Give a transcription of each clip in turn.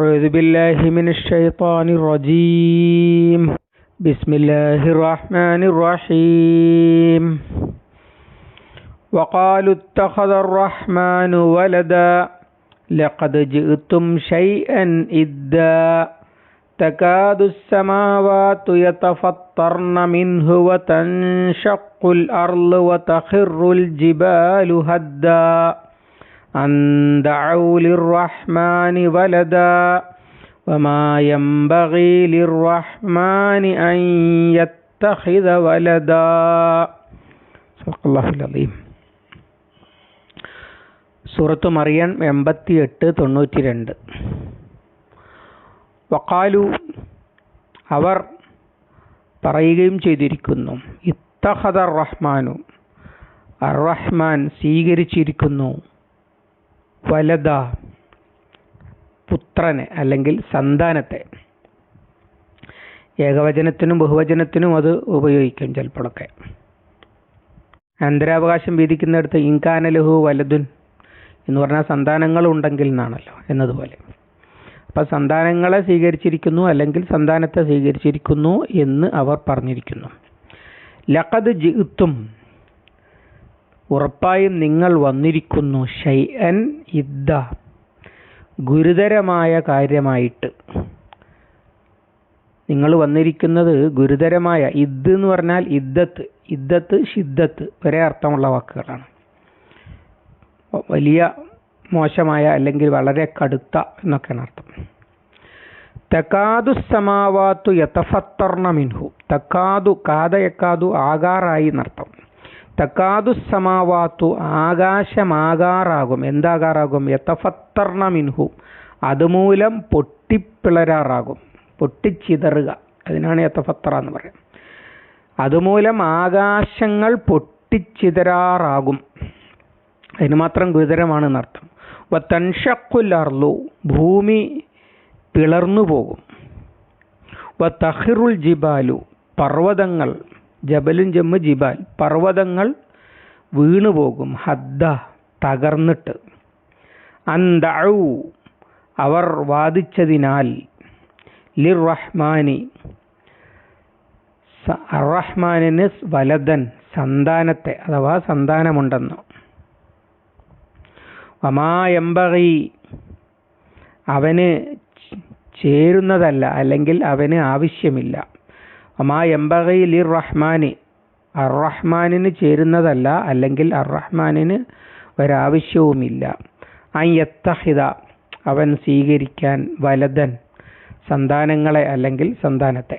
أعوذ بالله من الشيطان الرجيم. بسم الله الرحمن الرحيم. وقالوا اتخذ الرحمن ولدا. لقد جئتم شيئا إدا. تكاد السماوات يتفطرن منه وتنشق الأرض وتخر الجبال هدا. أن دعوا للرحمن ولدا وما ينبغي للرحمن أن يتخذ ولدا صدق الله العظيم സൂറത്ത് മറിയൻ എൺപത്തി എട്ട് തൊണ്ണൂറ്റി രണ്ട് വക്കാലു അവർ പറയുകയും ചെയ്തിരിക്കുന്നു ഇത്തഹദ റഹ്മാനു അർ റഹ്മാൻ സ്വീകരിച്ചിരിക്കുന്നു വലത പുത്രനെ അല്ലെങ്കിൽ സന്താനത്തെ. ഏകവചനത്തിനും ബഹുവചനത്തിനും അത് ഉപയോഗിക്കും ചിലപ്പോഴൊക്കെ. അനന്തരാവകാശം വിധിക്കുന്നിടത്ത് ഇൻകാനലഹു വലതുൻ എന്ന് പറഞ്ഞാൽ സന്താനങ്ങൾ ഉണ്ടെങ്കിൽ എന്നാണല്ലോ എന്നതുപോലെ. അപ്പം സന്താനങ്ങളെ സ്വീകരിച്ചിരിക്കുന്നു അല്ലെങ്കിൽ സന്താനത്തെ സ്വീകരിച്ചിരിക്കുന്നു എന്ന് അവർ പറഞ്ഞിരിക്കുന്നു. ലഖദ് ജിത്തും ഉറപ്പായും നിങ്ങൾ വന്നിരിക്കുന്നു. ഷൈഅൻ ഇദ്ദ. ഗുരുതരമായ കാര്യമായിട്ട്. നിങ്ങൾ വന്നിരിക്കുന്നത് ഗുരുതരമായ ഇദ് എന്ന് പറഞ്ഞാൽ ഇദ്ദത്ത്. ഇദ്ദത്ത് ഷിദ്ദത്ത് ഒരേ അർത്ഥമുള്ള വാക്കുകളാണ്. വലിയ മോശമായ അല്ലെങ്കിൽ വളരെ കടുത്ത എന്നൊക്കെയാണ് അർത്ഥം. തക്കാതു സമാവാത്തു യഥഫത്തർണ മിൻഹു. തക്കാതു കാതയക്കാതു ആകാറായി എന്നർത്ഥം. തക്കാതു സമാവാത്തു ആകാശമാകാറാകും. എന്താകാറാകും? യഥഫത്തർണ മിൻഹു. അതുമൂലം പൊട്ടിപ്പിളരാറാകും. പൊട്ടിച്ചിതറുക. അതിനാണ് യഥഫത്തറ എന്ന് പറയുന്നത് അതുമൂലം ആകാശങ്ങൾ പൊട്ടിച്ചിതരാറാകും. അതിന് മാത്രം ഗുരുതരമാണ് എന്നർത്ഥം. വത്തൻഷക്കുല്ലർലു ഭൂമി പിളർന്നു പോകും വ തഹിറുൽ ജിബാലു. പർവതങ്ങൾ ജബലും ജമ്മ് ജിബാൽ. പർവതങ്ങൾ വീണുപോകും. ഹദ്ദ തകർന്നിട്ട്. അന്തഴു അവർ വാദിച്ചതിനാൽ. ലിർ റഹ്മാനി റഹ്മാനിന് വലതൻ സന്താനത്തെ അഥവാ സന്താനമുണ്ടെന്ന്. വമായമ്പകി അവന് ചേരുന്നതല്ല അല്ലെങ്കിൽ അവന് ആവശ്യമില്ല. വമായമ്പകി ലിർ റഹ്മാനി അറഹ്മാനിന് റഹ്മാനിന് ചേരുന്നതല്ല അല്ലെങ്കിൽ അറഹ്മാനിന് റഹ്മാനിന് ഒരാവശ്യവുമില്ല അയ്യത്തഹിത അവൻ സ്വീകരിക്കാൻ വലതൻ സന്താനങ്ങളെ അല്ലെങ്കിൽ സന്താനത്തെ.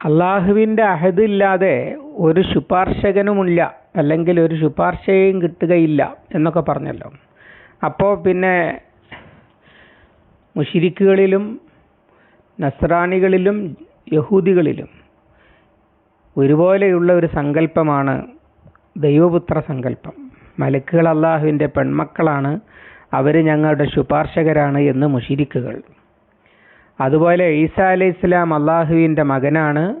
അള്ളാഹുവിന്റെ അഹദില്ലാതെ ഒരു ശുപാർശകനുമില്ല അല്ലെങ്കിൽ ഒരു ശുപാർശയും കിട്ടുകയില്ല എന്നൊക്കെ പറഞ്ഞല്ലോ. അപ്പോൾ പിന്നെ മുഷിരിക്കുകളിലും നസ്രാണികളിലും യഹൂദികളിലും ഒരുപോലെയുള്ള ഒരു സങ്കല്പമാണ് ദൈവപുത്ര സങ്കല്പം. മലക്കുകൾ അള്ളാഹുവിന്റെ പെൺമക്കളാണ് അവർ ഞങ്ങളുടെ ശുപാർശകരാണ് എന്ന് മുഷിരിക്കുകൾ. അതുപോലെ ഈസാ അലൈഹി ഇസ്ലാം അള്ളാഹുവിന്റെ മകനാണ്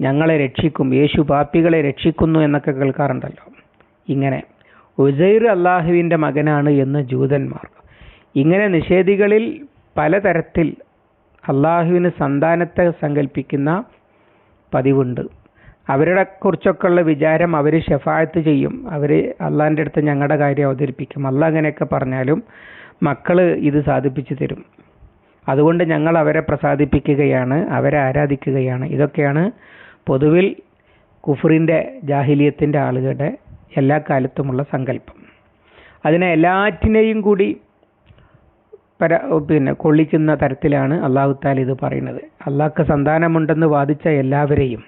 ഞങ്ങളെ രക്ഷിക്കും യേശു പാപ്പികളെ രക്ഷിക്കുന്നു എന്നൊക്കെ കേൾക്കാറുണ്ടല്ലോ. ഇങ്ങനെ ഉസൈർ അള്ളാഹുവിന്റെ മകനാണ് എന്ന് ജൂതന്മാർ. ഇങ്ങനെ നിഷേധികളിൽ പലതരത്തിൽ അള്ളാഹുവിന് സന്താനത്തെ സങ്കല്പിക്കുന്ന പതിവുണ്ട്. അവരുടെ കുറിച്ചൊക്കെയുള്ള വിചാരം അവർ ഷെഫായത്ത് ചെയ്യും. അവർ അള്ളാഹിന്റെ അടുത്ത് ഞങ്ങളുടെ കാര്യം അവതരിപ്പിക്കും. അല്ല അങ്ങനെയൊക്കെ പറഞ്ഞാലും മക്കൾ ഇത് സാധിപ്പിച്ചു തരും. അതുകൊണ്ട് ഞങ്ങൾ അവരെ പ്രസാദിപ്പിക്കുകയാണ് അവരെ ആരാധിക്കുകയാണ്. ഇതൊക്കെയാണ് പൊതുവിൽ കുഫറിന്റെ ജാഹിലിയത്തിന്റെ ആളുകളുടെ എല്ലാ കാലത്തുമുള്ള സങ്കല്പം. അതിനെ എല്ലാറ്റിനെയും കൂടി പര പിന്നെ കൊള്ളിക്കുന്ന തരത്തിലാണ് അള്ളാഹു താൽ ഇത് പറയുന്നത്. അള്ളാഹ്ക്ക് സന്താനമുണ്ടെന്ന് വാദിച്ച എല്ലാവരെയും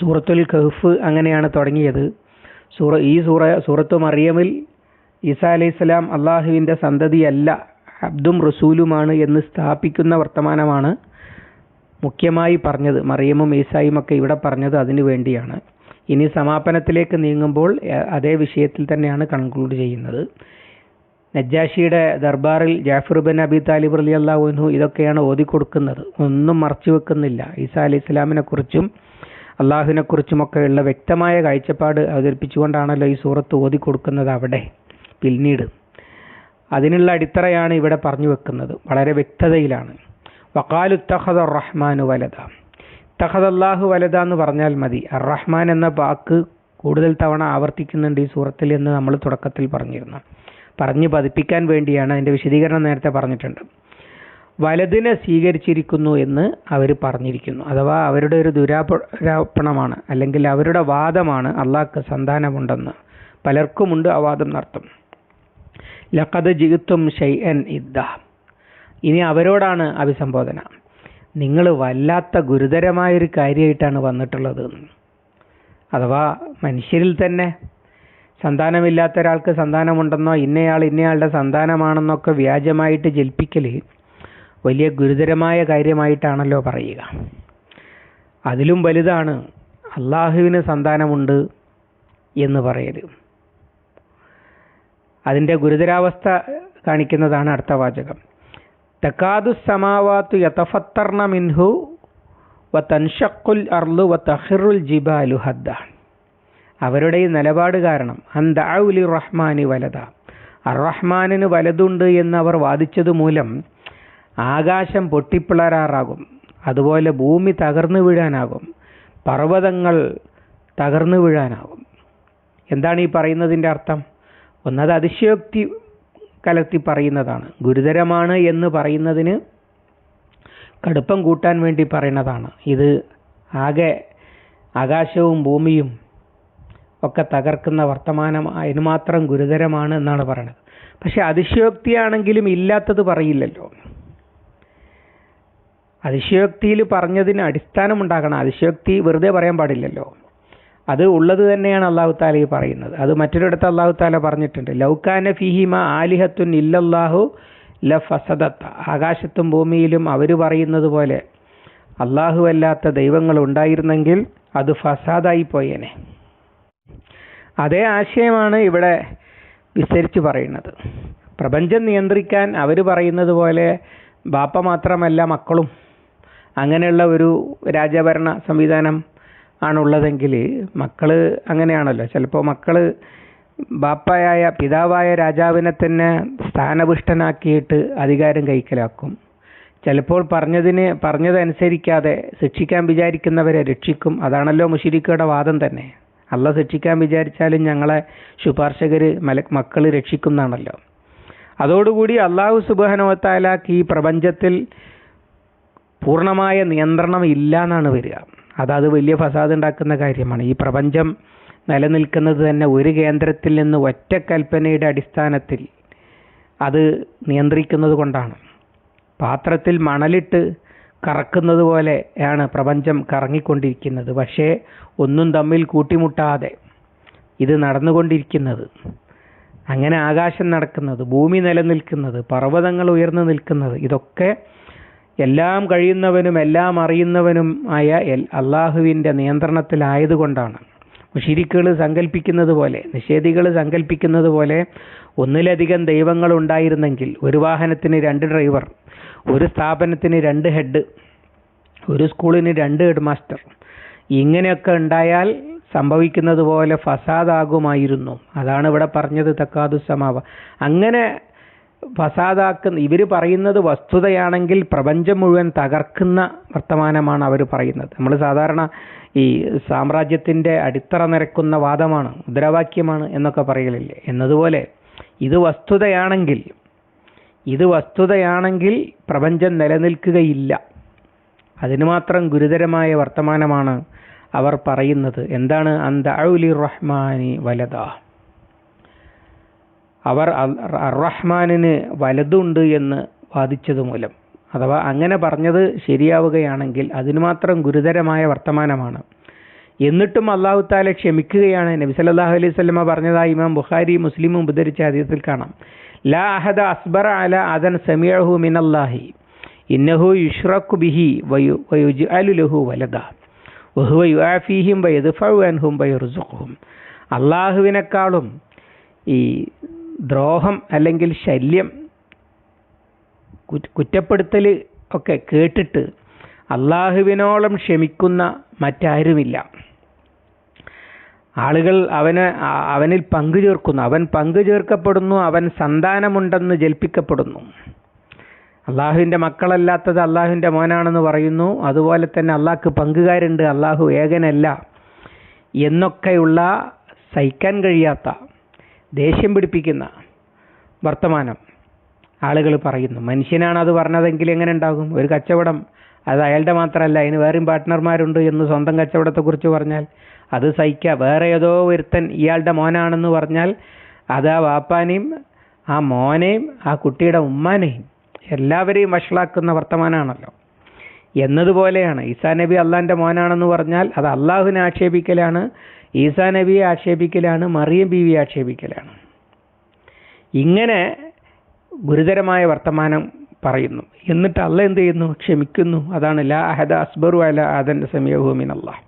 സൂറത്തുൽ കഹ്ഫ് അങ്ങനെയാണ് തുടങ്ങിയത്. സൂറ ഈ സൂറ സൂറത്തു മറിയമിൽ ഈസാ അലൈഹി സ്വലാം അള്ളാഹുവിന്റെ സന്തതിയല്ല അബ്ദും റസൂലുമാണ് എന്ന് സ്ഥാപിക്കുന്ന വർത്തമാനമാണ് മുഖ്യമായി പറഞ്ഞത്. മറിയമും ഈസായും ഒക്കെ ഇവിടെ പറഞ്ഞത് അതിനു വേണ്ടിയാണ്. ഇനി സമാപനത്തിലേക്ക് നീങ്ങുമ്പോൾ അതേ വിഷയത്തിൽ തന്നെയാണ് കൺക്ലൂഡ് ചെയ്യുന്നത്. നജ്ജാഷിയുടെ ദർബാറിൽ Jafar bin Abi Talib Ali അള്ളാഹുനു ഇതൊക്കെയാണ് ഓതിക്കൊടുക്കുന്നത് ഒന്നും മറച്ചു വെക്കുന്നില്ല. ഈസാ അലി ഇസ്ലാമിനെ കുറിച്ചും അള്ളാഹുവിനെ കുറിച്ചുമൊക്കെയുള്ള വ്യക്തമായ കാഴ്ചപ്പാട് അവതരിപ്പിച്ചുകൊണ്ടാണല്ലോ ഈ സൂറത്ത് ഓതിക്കൊടുക്കുന്നത് അവിടെ. പിന്നീട് അതിനുള്ള അടിത്തറയാണ് ഇവിടെ പറഞ്ഞു വെക്കുന്നത്. വളരെ വ്യക്തതയിലാണ്. വക്കാലു തഹദ് റഹ്മാനു വലത തഹദ് അള്ളാഹു വലത എന്ന് പറഞ്ഞാൽ മതി. അർ റഹ്മാൻ എന്ന വാക്ക് കൂടുതൽ തവണ ആവർത്തിക്കുന്നുണ്ട് ഈ സൂറത്തിൽ എന്ന് നമ്മൾ തുടക്കത്തിൽ പറഞ്ഞിരുന്നു. പറഞ്ഞ് പതിപ്പിക്കാൻ വേണ്ടിയാണ് അതിന്റെ വിശദീകരണം നേരത്തെ പറഞ്ഞിട്ടുണ്ട്. വലതിനെ സ്വീകരിച്ചിരിക്കുന്നു എന്ന് അവർ പറഞ്ഞിരിക്കുന്നു. അഥവാ അവരുടെ ഒരു ദുരാരോപണമാണ് അല്ലെങ്കിൽ അവരുടെ വാദമാണ് അള്ളാഹ്ക്ക് സന്താനമുണ്ടെന്ന്. പലർക്കുമുണ്ട് ആ വാദം നടത്തും ലഖദ് ഷൈ ഷൈഅൻ ഇദ്ദ. ഇനി അവരോടാണ് അഭിസംബോധന. നിങ്ങൾ വല്ലാത്ത ഗുരുതരമായൊരു കാര്യമായിട്ടാണ് വന്നിട്ടുള്ളത്. അഥവാ മനുഷ്യരിൽ തന്നെ സന്താനമില്ലാത്ത ഒരാൾക്ക് സന്താനമുണ്ടെന്നോ ഇന്നയാൾ ഇന്നയാളുടെ സന്താനമാണെന്നൊക്കെ വ്യാജമായിട്ട് ജൽപ്പിക്കൽ വലിയ ഗുരുതരമായ കാര്യമായിട്ടാണല്ലോ പറയുക. അതിലും വലുതാണ് അള്ളാഹുവിന് സന്താനമുണ്ട് എന്ന് പറയൽ അതിന്റെ ഗുരുതരാവസ്ഥ കാണിക്കുന്നതാണ് അടുത്ത വാചകം. തക്കാദു സമാവാത്തു യതഫത്തർണ മിൻഹു വ തൻഷക്കുൽ അർലു വ തഹിറുൽ ജിബാലു ഹദ്ദ അവരുടെ ഈ നിലപാട് കാരണം. അന്താവുലി റഹ്മാനി വലത അർ റഹ്മാനിന് വലതുണ്ട് എന്ന് അവർ വാദിച്ചത് മൂലം ആകാശം പൊട്ടിപ്പിളരാറാകും. അതുപോലെ ഭൂമി തകർന്നു വീഴാനാകും. പർവതങ്ങൾ തകർന്നു വീഴാനാകും. എന്താണ് ഈ പറയുന്നതിന്റെ അർത്ഥം? ഒന്നത് അതിശയോക്തി കലർത്തി പറയുന്നതാണ്. ഗുരുതരമാണ് എന്ന് പറയുന്നതിന് കടുപ്പം കൂട്ടാൻ വേണ്ടി പറയുന്നതാണ്. ഇത് ആകെ ആകാശവും ഭൂമിയും ഒക്കെ തകർക്കുന്ന വർത്തമാനം അതിന് മാത്രം ഗുരുതരമാണ് എന്നാണ് പറയുന്നത് പക്ഷെ അതിശയോക്തിയാണെങ്കിലും ഇല്ലാത്തത് പറയില്ലല്ലോ. അതിശയോക്തിയിൽ പറഞ്ഞതിന് അടിസ്ഥാനം ഉണ്ടാകണം. അതിശയോക്തി വെറുതെ പറയാൻ പാടില്ലല്ലോ. അത് ഉള്ളത് തന്നെയാണ് അള്ളാഹു താല ഈ പറയുന്നത്. അത് മറ്റൊരിടത്ത് അള്ളാഹു താല പറഞ്ഞിട്ടുണ്ട്. ലൗക്കാന ഫിഹിമ ആലിഹത്തുൻ ഇല്ലല്ലാഹു ല ഫസദത്ത ആകാശത്തും ഭൂമിയിലും അവർ പറയുന്നത് പോലെ അല്ലാത്ത ദൈവങ്ങൾ ഉണ്ടായിരുന്നെങ്കിൽ അത് ഫസാദായി പോയേനെ. അതേ ആശയമാണ് ഇവിടെ വിസ്തരിച്ച് പറയുന്നത്. പ്രപഞ്ചം നിയന്ത്രിക്കാൻ അവർ പറയുന്നത് പോലെ ബാപ്പ മാത്രമല്ല മക്കളും. അങ്ങനെയുള്ള ഒരു രാജഭരണ സംവിധാനം ആണുള്ളതെങ്കിൽ മക്കൾ അങ്ങനെയാണല്ലോ. ചിലപ്പോൾ മക്കൾ ബാപ്പയായ പിതാവായ രാജാവിനെ തന്നെ സ്ഥാനഭുഷ്ടനാക്കിയിട്ട് അധികാരം കൈക്കലാക്കും. ചിലപ്പോൾ പറഞ്ഞതിന് പറഞ്ഞതനുസരിക്കാതെ ശിക്ഷിക്കാൻ വിചാരിക്കുന്നവരെ രക്ഷിക്കും. അതാണല്ലോ മുഷിരിക്കയുടെ വാദം തന്നെ. അല്ല ശിക്ഷിക്കാൻ വിചാരിച്ചാലും ഞങ്ങളെ ശുപാർശകർ മല മക്കൾ രക്ഷിക്കുന്നതാണല്ലോ. അതോടുകൂടി അള്ളാഹു സുബാനോത്താലാക്ക് ഈ പ്രപഞ്ചത്തിൽ പൂർണമായ നിയന്ത്രണം ഇല്ല എന്നാണ് വരിക. അതത് വലിയ ഫസാദ് ഉണ്ടാക്കുന്ന കാര്യമാണ്. ഈ പ്രപഞ്ചം നിലനിൽക്കുന്നത് തന്നെ ഒരു കേന്ദ്രത്തിൽ നിന്ന് ഒറ്റ കൽപ്പനയുടെ അടിസ്ഥാനത്തിൽ അത് നിയന്ത്രിക്കുന്നത് കൊണ്ടാണ്. പാത്രത്തിൽ മണലിട്ട് കറക്കുന്നത് പോലെയാണ് പ്രപഞ്ചം കറങ്ങിക്കൊണ്ടിരിക്കുന്നത്. പക്ഷേ ഒന്നും തമ്മിൽ കൂട്ടിമുട്ടാതെ ഇത് നടന്നുകൊണ്ടിരിക്കുന്നത്. അങ്ങനെ ആകാശം നടക്കുന്നത് ഭൂമി നിലനിൽക്കുന്നത് പർവതങ്ങൾ ഉയർന്നു നിൽക്കുന്നത് ഇതൊക്കെ എല്ലാം കഴിയുന്നവനും എല്ലാം അറിയുന്നവനും ആയ എൽ അള്ളാഹുവിന്റെ നിയന്ത്രണത്തിലായതുകൊണ്ടാണ്. മുഷിരിക്കുകൾ സങ്കല്പിക്കുന്നത് പോലെ നിഷേധികൾ സങ്കല്പിക്കുന്നത് പോലെ ഒന്നിലധികം ദൈവങ്ങൾ ഉണ്ടായിരുന്നെങ്കിൽ ഒരു വാഹനത്തിന് രണ്ട് ഡ്രൈവർ ഒരു സ്ഥാപനത്തിന് രണ്ട് ഹെഡ് ഒരു സ്കൂളിന് രണ്ട് ഹെഡ് മാസ്റ്റർ ഇങ്ങനെയൊക്കെ ഉണ്ടായാൽ സംഭവിക്കുന്നത് പോലെ ഫസാദാകുമായിരുന്നു. അതാണ് ഇവിടെ പറഞ്ഞത് തക്കാതു സമാവ. അങ്ങനെ ഫസാദാക്കുന്ന ഇവർ പറയുന്നത് വസ്തുതയാണെങ്കിൽ പ്രപഞ്ചം മുഴുവൻ തകർക്കുന്ന വർത്തമാനമാണ് അവർ പറയുന്നത്. നമ്മൾ സാധാരണ ഈ സാമ്രാജ്യത്തിന്റെ അടിത്തറ നിരക്കുന്ന വാദമാണ് മുദ്രാവാക്യമാണ് എന്നൊക്കെ പറയലില്ലേ? എന്നതുപോലെ ഇത് വസ്തുതയാണെങ്കിൽ ഇത് വസ്തുതയാണെങ്കിൽ പ്രപഞ്ചം നിലനിൽക്കുകയില്ല. അതിന് മാത്രം ഗുരുതരമായ വർത്തമാനമാണ് അവർ പറയുന്നത്. എന്താണ്? അന്തഅലി റഹ്മാനി വലത അവർ റഹ്മാനിന് വലതുണ്ട് എന്ന് വാദിച്ചത് മൂലം അഥവാ അങ്ങനെ പറഞ്ഞത് ശരിയാവുകയാണെങ്കിൽ അതിന് മാത്രം ഗുരുതരമായ വർത്തമാനമാണ്. എന്നിട്ടും അള്ളാഹു താല ക്ഷമിക്കുകയാണ്. നബി സല്ലല്ലാഹു അലൈഹി സ്വലമ പറഞ്ഞതായി ഇമാം ബുഖാരി മുസ്ലിം ഉദ്ധരിച്ച ഹദീസിൽ കാണാം. ലാ അഹദ അസ്ബർ അല അദൻ സമീഅഹു മിനല്ലാഹി. ഇന്നഹു യുഷ്റഖു ബിഹി വയു വയുജ്അലു ലഹു വലദ. വഹുവ യുആഫീഹിം വയദ്ഫഉ അൻഹും വയർസുഖുഹും. അള്ളാഹുവിനേക്കാളും ഈ ദ്രോഹം അല്ലെങ്കിൽ ശല്യം കുറ്റപ്പെടുത്തൽ ഒക്കെ കേട്ടിട്ട് അള്ളാഹുവിനോളം ക്ഷമിക്കുന്ന മറ്റാരുമില്ല. ആളുകൾ അവന് അവനിൽ പങ്കു ചേർക്കുന്നു. അവൻ പങ്കു ചേർക്കപ്പെടുന്നു അവൻ സന്താനമുണ്ടെന്ന് ജൽപ്പിക്കപ്പെടുന്നു. അള്ളാഹുവിന്റെ മക്കളല്ലാത്തത് അള്ളാഹുവിന്റെ മോനാണെന്ന് പറയുന്നു. അതുപോലെ തന്നെ അള്ളാഹ്ക്ക് പങ്കുകാരുണ്ട്. അള്ളാഹു ഏകനല്ല എന്നൊക്കെയുള്ള സഹിക്കാൻ കഴിയാത്ത ദേഷ്യം പിടിപ്പിക്കുന്ന വർത്തമാനം ആളുകൾ പറയുന്നു. മനുഷ്യനാണ് അത് പറഞ്ഞതെങ്കിൽ എങ്ങനെ ഉണ്ടാകും? ഒരു കച്ചവടം അത് അയാളുടെ മാത്രമല്ല അതിന് വേറെയും പാർട്ട്ണർമാരുണ്ട് എന്ന് സ്വന്തം കച്ചവടത്തെക്കുറിച്ച് പറഞ്ഞാൽ അത് സഹിക്കുക വേറെ ഏതോ ഒരുത്തൻ ഇയാളുടെ മോനാണെന്ന് പറഞ്ഞാൽ അത് ആ വാപ്പാനെയും ആ മോനെയും ആ കുട്ടിയുടെ ഉമ്മാനെയും എല്ലാവരെയും വഷളാക്കുന്ന വർത്തമാനമാണല്ലോ എന്നതുപോലെയാണ് ഈസാ നബി അള്ളാഹിന്റെ മോനാണെന്ന് പറഞ്ഞാൽ അത് അള്ളാഹുവിനെ ആക്ഷേപിക്കലാണ് ഈസാ നബിയെ ആക്ഷേപിക്കലാണ് മറിയം ബീവിയെ ആക്ഷേപിക്കലാണ്. ഇങ്ങനെ ഗുരുതരമായ വർത്തമാനം പറയുന്നു. എന്നിട്ട് അല്ല എന്ത് ചെയ്യുന്നു? ക്ഷമിക്കുന്നു. അതാണ് ലാ അഹദ അസ്ബറു അല ആദന്റെ സമയഭൂമിൻ അള്ളാഹ്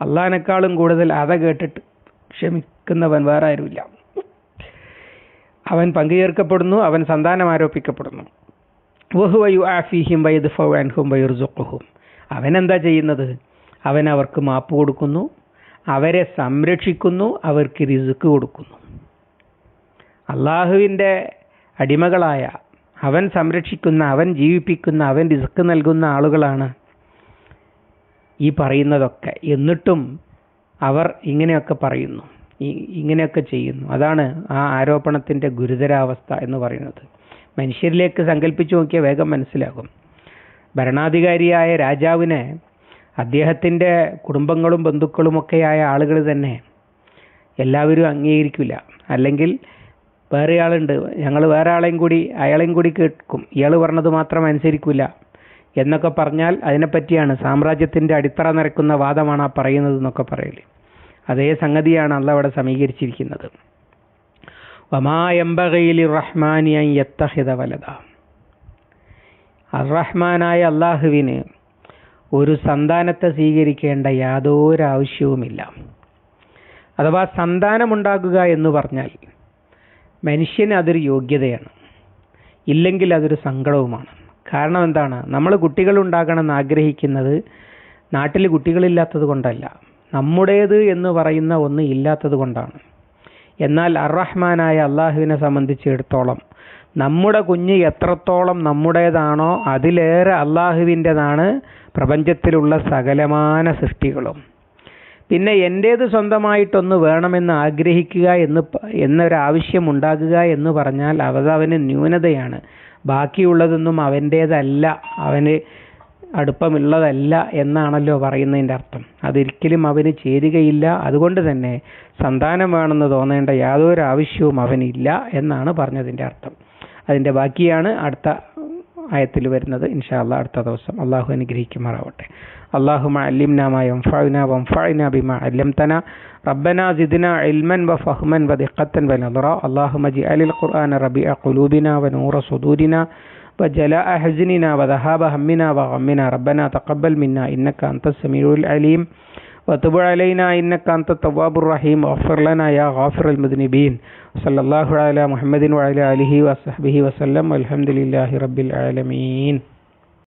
അള്ളഹാനേക്കാളും കൂടുതൽ അത കേട്ടിട്ട് ക്ഷമിക്കുന്നവൻ വേറെ ആരുമില്ല. അവൻ പങ്കുചേർക്കപ്പെടുന്നു അവൻ സന്താനം ആരോപിക്കപ്പെടുന്നു. വഹുവയു ആഫിഹിം വൈദ് ഫൗൻഹും വയുർസുഖുഹും. അവൻ എന്താ ചെയ്യുന്നത്? അവൻ അവർക്ക് മാപ്പ് കൊടുക്കുന്നു അവരെ സംരക്ഷിക്കുന്നു അവർക്ക് റിസുക്ക് കൊടുക്കുന്നു. അള്ളാഹുവിന്റെ അടിമകളായ അവൻ സംരക്ഷിക്കുന്ന അവൻ ജീവിപ്പിക്കുന്ന അവൻ റിസ്ക് നൽകുന്ന ആളുകളാണ് ഈ പറയുന്നതൊക്കെ. എന്നിട്ടും അവർ ഇങ്ങനെയൊക്കെ പറയുന്നു. ഇങ്ങനെയൊക്കെ ചെയ്യുന്നു. അതാണ് ആ ആരോപണത്തിന്റെ ഗുരുതരാവസ്ഥ എന്ന് പറയുന്നത്. മനുഷ്യരിലേക്ക് സങ്കല്പിച്ചു നോക്കിയാൽ വേഗം മനസ്സിലാകും. ഭരണാധികാരിയായ രാജാവിനെ അദ്ദേഹത്തിന്റെ കുടുംബങ്ങളും ബന്ധുക്കളുമൊക്കെയായ ആളുകൾ തന്നെ എല്ലാവരും അംഗീകരിക്കില്ല. അല്ലെങ്കിൽ വേറെ ആളുണ്ട്. ഞങ്ങൾ വേറെ ആളെയും കൂടി അയാളെയും കൂടി കേൾക്കും. ഇയാൾ പറഞ്ഞത് മാത്രം അനുസരിക്കില്ല എന്നൊക്കെ പറഞ്ഞാൽ അതിനെപ്പറ്റിയാണ് സാമ്രാജ്യത്തിന്റെ അടിത്തറ നിരക്കുന്ന വാദമാണ് ആ പറയുന്നത് എന്നൊക്കെ പറയൽ. അതേ സംഗതിയാണ് അല്ല അവിടെ സമീകരിച്ചിരിക്കുന്നത്. വമായംബകയിലി റഹ്മാനിയ യത്തഹിത വലത അറഹ്മാനായ അള്ളാഹുവിന് ഒരു സന്താനത്തെ സ്വീകരിക്കേണ്ട യാതൊരാവശ്യവുമില്ല. അഥവാ സന്താനമുണ്ടാകുക എന്ന് പറഞ്ഞാൽ മനുഷ്യന് അതൊരു യോഗ്യതയാണ്. ഇല്ലെങ്കിൽ അതൊരു സങ്കടവുമാണ്. കാരണം എന്താണ്? നമ്മൾ കുട്ടികൾ ഉണ്ടാകണമെന്ന് ആഗ്രഹിക്കുന്നത് നാട്ടിൽ കുട്ടികളില്ലാത്തത് കൊണ്ടല്ല. നമ്മുടേത് എന്ന് പറയുന്ന ഒന്ന് ഇല്ലാത്തത് കൊണ്ടാണ്. എന്നാൽ അറഹ്മാനായ അള്ളാഹുവിനെ സംബന്ധിച്ചിടത്തോളം നമ്മുടെ കുഞ്ഞ് എത്രത്തോളം നമ്മുടേതാണോ അതിലേറെ അള്ളാഹുവിന്റെതാണ് പ്രപഞ്ചത്തിലുള്ള സകലമാന സൃഷ്ടികളും. പിന്നെ എന്റേത് സ്വന്തമായിട്ടൊന്ന് വേണമെന്ന് ആഗ്രഹിക്കുക എന്ന് എന്നൊരാവശ്യം ഉണ്ടാകുക എന്ന് പറഞ്ഞാൽ അവതവന് ന്യൂനതയാണ്. ബാക്കിയുള്ളതൊന്നും അവന്റേതല്ല അവന് അടുപ്പമുള്ളതല്ല എന്നാണല്ലോ പറയുന്നതിന്റെ അർത്ഥം. അതൊരിക്കലും അവന് ചേരുകയില്ല. അതുകൊണ്ട് തന്നെ സന്താനം വേണമെന്ന് തോന്നേണ്ട യാതൊരു ആവശ്യവും അവനില്ല എന്നാണ് പറഞ്ഞതിന്റെ അർത്ഥം. അതിന്റെ ബാക്കിയാണ് അടുത്ത ആയത്തിൽ വരുന്നത്. ഇൻഷാല്ല അടുത്ത ദിവസം. അള്ളാഹു അനുഗ്രഹിക്കുമാറാവട്ടെ. اللهم علمنا ما ينفعنا وانفعنا بما علمتنا. ربنا زدنا علما وفهما ودقة ونظرا. اللهم اجعل القرآن ربيع قلوبنا ونور صدورنا وجلاء حزننا وذهاب همنا وغمنا. ربنا تقبل منا إنك أنت السميع العليم. وتب علينا إنك أنت التواب الرحيم. واغفر لنا يا غافر المذنبين. صلى الله على محمد وعلى آله وصحبه وسلم والحمد لله رب العالمين.